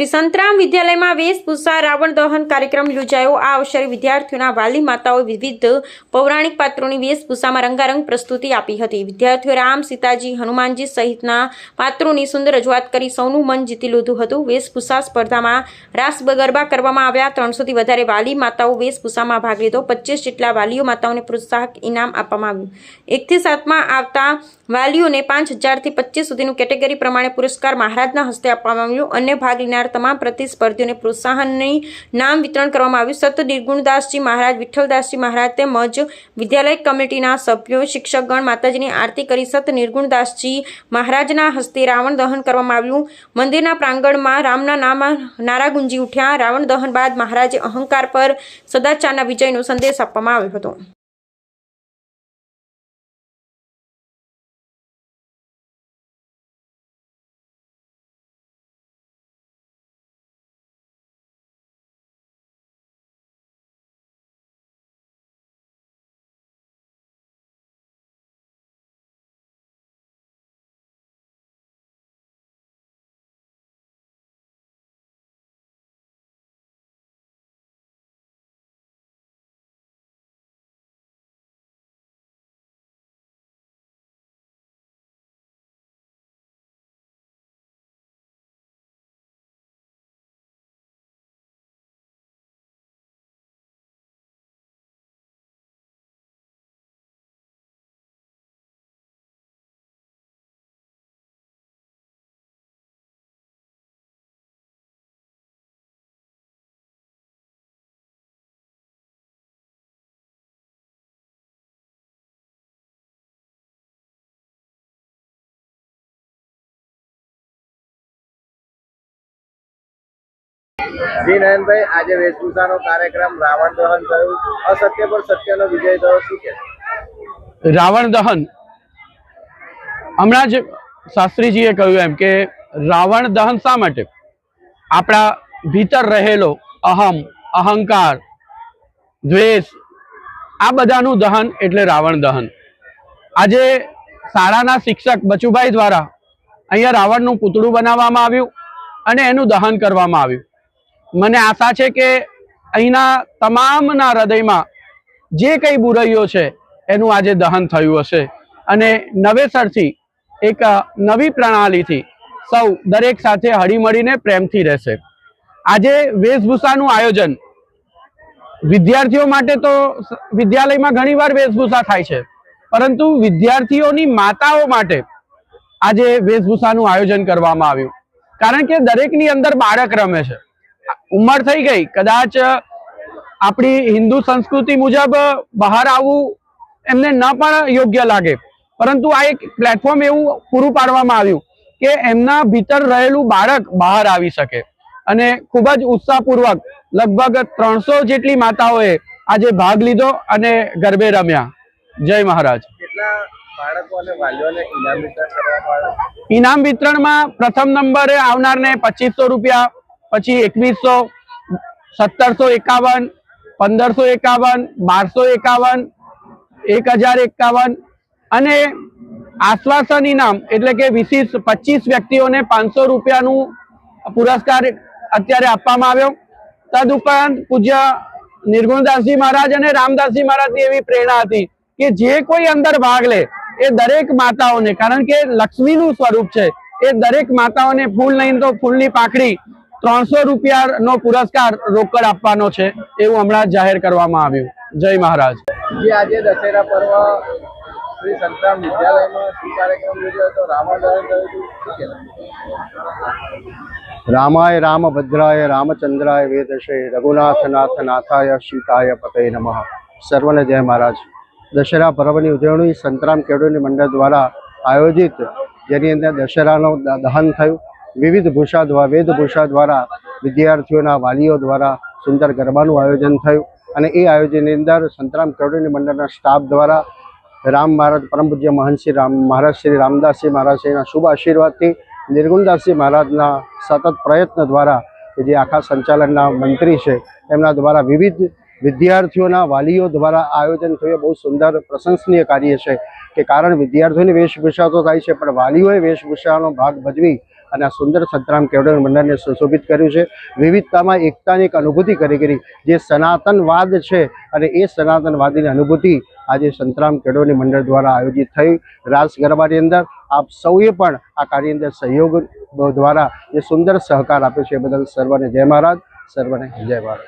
શ્રી સંતરામ વિદ્યાલયમાં વેશભૂષા રાવણ દહન કાર્યક્રમ યોજાયો. આ અવસરે વિદ્યાર્થીઓના વાલી માતાઓએ વિવિધ પૌરાણિક પાત્રોની વેશભૂષામાં રંગારંગ પ્રસ્તુતિ આપી હતી. વિદ્યાર્થીઓ રામ, સીતાજી, હનુમાનજી સહિતના પાત્રોની સુંદર રજૂઆત કરી સૌનું મન જીતી લીધું હતું. વેશભૂષા સ્પર્ધામાં રાસ ગરબા કરવામાં આવ્યા. ત્રણસોથી વધારે વાલી માતાઓ વેશભૂષામાં ભાગ લીધો. પચીસ જેટલા વાલીઓ માતાઓને પ્રોત્સાહક ઇનામ આપવામાં આવ્યું. એકથી સાતમાં આવતા વાલીઓને પાંચ હજારથી પચીસ સુધીનું કેટેગરી પ્રમાણે પુરસ્કાર મહારાજના હસ્તે આપવામાં આવ્યું. અન્ય ભાગ લેનાર તમામ પ્રતિસ્પર્ધીઓને પ્રોત્સાહનની નામ વિતરણ કરવામાં આવ્યું. સત નિર્ગુણદાસજી મહારાજ, વિઠ્ઠલદાસજી મહારાજ તેમજ વિદ્યાલય કમિટીના સભ્યો, શિક્ષકગણ, માતાજીની આરતી કરી સત નિર્ગુણદાસજી મહારાજના હસ્તે રાવણ દહન કરવામાં આવ્યું. મંદિરના પ્રાંગણમાં રામના નામ નારા ગુંજી ઉઠ્યા. રાવણ દહન બાદ મહારાજે અહંકાર પર સદાચારના વિજયનો સંદેશ આપવામાં આવ્યો હતો. જી નયનભાઈ, આજે વેશભૂષાનો કાર્યક્રમ રાવણ દહન થયું. અસત્ય પર સત્યનો વિજય થયો, શું કે રાવણ દહન. હમણાં જ શાસ્ત્રીજીએ કહ્યું એમ કે રાવણ દહન શા માટે? આપણા ભીતર રહેલો અહમ, અહંકાર, દ્વેષ, આ બધાનું દહન એટલે રાવણ દહન. આજે શાળાના શિક્ષક બચુભાઈ દ્વારા અહીંયા રાવણનું પૂતળું બનાવવામાં આવ્યું અને એનું દહન કરવામાં આવ્યું. મને આશા છે કે અહીંના તમામના હૃદયમાં જે કંઈ બુરાઈઓ છે, એનું આજે દહન થયું હશે. અને નવેસરથી એક નવી પ્રણાલીથી સૌ દરેક સાથે હળીમળીને પ્રેમથી રહેશે. આજે વેશભૂષાનું આયોજન વિદ્યાર્થીઓ માટે તો વિદ્યાલયમાં ઘણીવાર વેશભૂષા થાય છે. પરંતુ વિદ્યાર્થીઓની માતાઓ માટે આજે વેશભૂષાનું આયોજન કરવામાં આવ્યું. કારણ કે દરેકની અંદર બાળક રમે છે. ઉંમર થઈ ગઈ. કદાચ આપણી હિન્દુ સંસ્કૃતિ મુજબ બહાર આવવું એમને ન પણ યોગ્ય લાગે. પરંતુ આ એક પ્લેટફોર્મ એવું પૂરું પાડવામાં આવ્યું કે એમના ભીતર રહેલું બાળક બહાર આવી શકે. અને ખૂબ જ ઉત્સાહપૂર્વક લગભગ ત્રણસો જેટલી માતાઓએ આજે ભાગ લીધો અને ગરબે રમ્યા. જય મહારાજ. ઇનામ વિતરણમાં પ્રથમ નંબરે આવનારને પચીસો રૂપિયા પછી એકવીસો સત્તરસો એકાવન, પંદરસો એકાવન, બારસો એકાવન, એક હજાર એકાવન. અને આશ્વાસન ઇનામ એટલે કે વિશેષ પચીસ વ્યક્તિઓને પાંચસો રૂપિયાનું પુરસ્કાર અત્યારે આપવામાં આવ્યો. તદુપરાંત પૂજ્ય નિર્ગુણદાસજી મહારાજ અને રામદાસજી મહારાજની એવી પ્રેરણા હતી કે જે કોઈ અંદર ભાગ લે એ દરેક માતાઓને, કારણ કે લક્ષ્મીનું સ્વરૂપ છે, એ દરેક માતાઓને ફૂલ નહીં તો ફૂલની પાંખડી ત્રણસો રૂપિયાનો પુરસ્કાર રોકડ આપવાનો છે એવું હમણાં જાહેર કરવામાં આવ્યું. જય મહારાજ. જે આજે દશેરા પર્વ શ્રી સંતરામ વિદ્યાલયમાં શું કાર્યક્રમ યોજાયો હતો? રાવણ દહન થયું હતું. શું કહેવાય રામાય રામભદ્રાય રામચંદ્રાય વેદશે રઘુનાથનાથ નાથાય સીતાય પતે નમઃ. સર્વને જય મહારાજ. દશેરા પર્વની ઉજવણી સંતરામ કેળવણી મંડળ દ્વારા આયોજિત જેની અંદર દશેરાનું દહન થયું. વિવિધ ભૂષા દ્વારા વેદભૂષા દ્વારા વિદ્યાર્થીઓના વાલીઓ દ્વારા સુંદર ગરબાનું આયોજન થયું અને એ આયોજનની અંદર સંતરામ કેળવણી મંડળના સ્ટાફ દ્વારા રામ મહારાજ, પરમ પૂજ્ય મહંત શ્રી રામ મહારાજ, શ્રી રામદાસજી મહારાજશ્રીના શુભ આશીર્વાદથી નિર્ગુણદાસજી મહારાજના સતત પ્રયત્ન દ્વારા કે જે આખા સંચાલનના મંત્રી છે, એમના દ્વારા વિવિધ વિદ્યાર્થીઓના વાલીઓ દ્વારા આયોજન થયું. બહુ સુંદર, પ્રશંસનીય કાર્ય છે કે કારણ વિદ્યાર્થીઓની વેશભૂષા તો થાય છે, પણ વાલીઓએ વેશભૂષાનો ભાગ ભજવી અને આ સુંદર સંતરામ કેળવણી મંડળને સુશોભિત કર્યું છે. વિવિધતામાં એકતાની એક અનુભૂતિ કરી કરી. જે સનાતનવાદ છે અને એ સનાતનવાદીની અનુભૂતિ આજે સંતરામ કેળવણી મંડળ દ્વારા આયોજિત થઈ. રાસ ગરબાની અંદર આપ સૌએ પણ આ કાર્યની અંદર સહયોગ દ્વારા જે સુંદર સહકાર આપ્યો છે એ બદલ સર્વને જય મહારાજ, સર્વને જય ભારત.